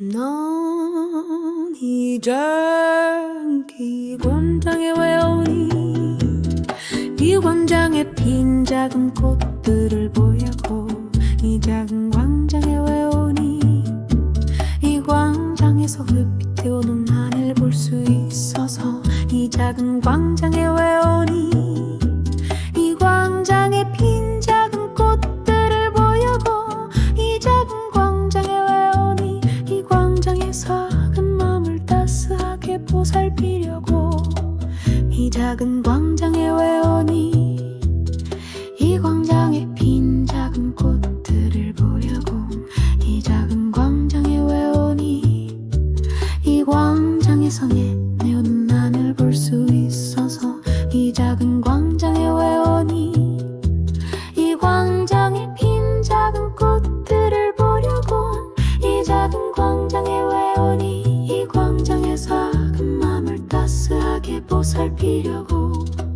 넌이 장기 광장에 왜 오니 이 광장에 핀 작은 꽃들을 보려고 이 작은 광장에 왜 오니 이 광장에서 햇빛이 오는 하늘 볼 수 있어서 이 작은 광장에 왜 오니 이 작은 광장에 왜 오니 이 광장에 핀 작은 꽃들을 보려고 이 작은 광장에 왜 오니 이 광장에서 내 따스하게 보살피려고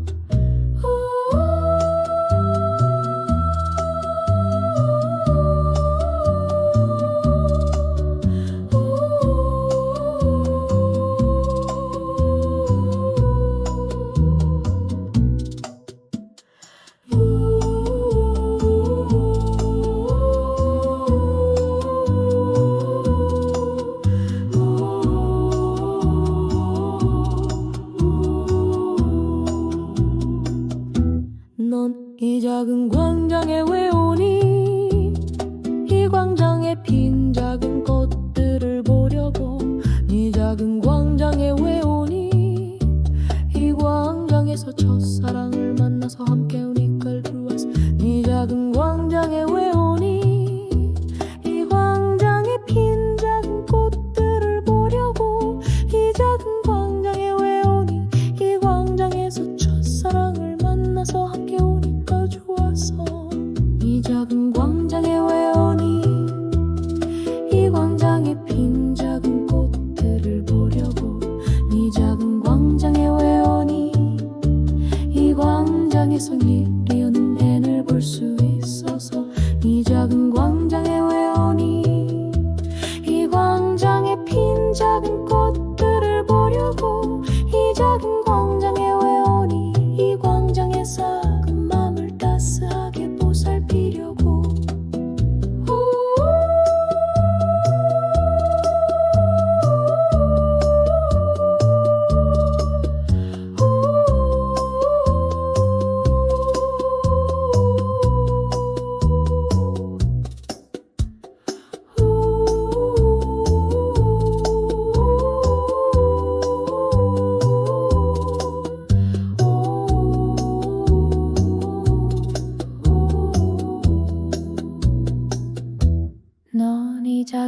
이 작은 광장에 왜 오니 이 광장에 핀 작은 꽃들을 보려고 이 작은 광장에 왜 오니 이 광장에서 첫사랑을 만나서 함께 우니까 들어왔어. 이 작은 광장에 왜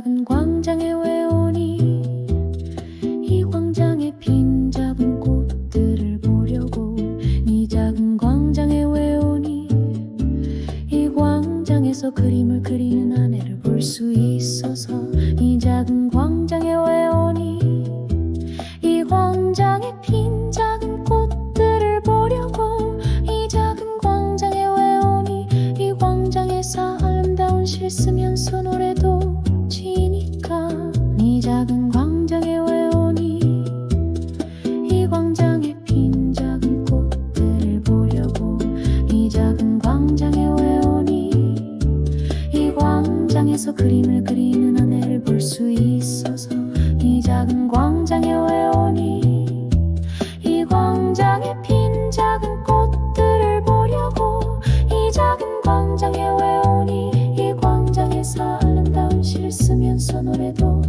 작은 광장에 왜 방에서 그림을 그리는 아내를 볼 수 있어서 이 작은 광장에 왜 오니 이 광장에 핀 작은 꽃들을 보려고 이 작은 광장에 왜 오니 이 광장에서 아름다운 시를 쓰면서 노래도